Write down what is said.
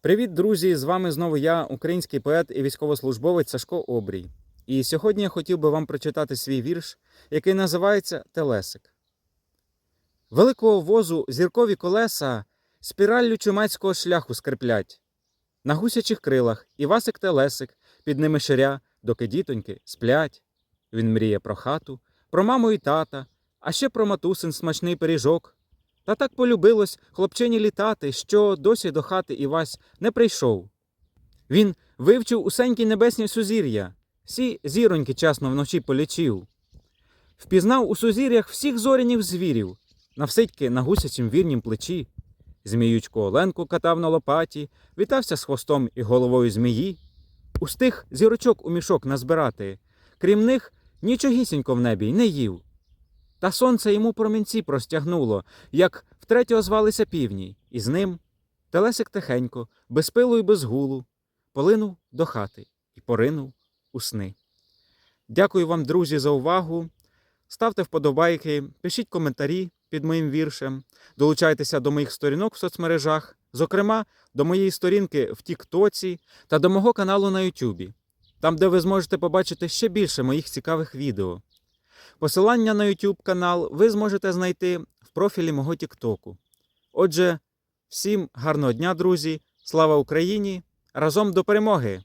Привіт, друзі! З вами знову я, український поет і військовослужбовець Сашко Обрій. І сьогодні я хотів би вам прочитати свій вірш, який називається Телесик. Великого возу зіркові колеса спіраллю чумацького шляху скриплять. На гусячих крилах Івасик Телесик, під ними ширя, доки дітоньки сплять. Він мріє про хату, про маму і тата, а ще про матусин смачний пиріжок. Та так полюбилось хлопчині літати, що досі до хати Івась не прийшов. Він вивчив усенькі небесні сузір'я, всі зіроньки часно вночі полічив. Впізнав у сузір'ях всіх зорянів звірів, навсидьки на гусячім вірнім плечі. Зміючку Оленку катав на лопаті, вітався з хвостом і головою змії. Устиг зірочок у мішок назбирати, крім них нічогісінько в небі й не їв. Та сонце йому промінці простягнуло, як втретє озвалися півні, і з ним телесик тихенько, без пилу і без гулу, полинув до хати і поринув у сни. Дякую вам, друзі, за увагу. Ставте вподобайки, пишіть коментарі під моїм віршем, долучайтеся до моїх сторінок в соцмережах, зокрема до моєї сторінки в Тіктоці та до мого каналу на Ютубі, там, де ви зможете побачити ще більше моїх цікавих відео. Посилання на YouTube канал ви зможете знайти в профілі мого Тіктоку. Отже, всім гарного дня, друзі! Слава Україні! Разом до перемоги!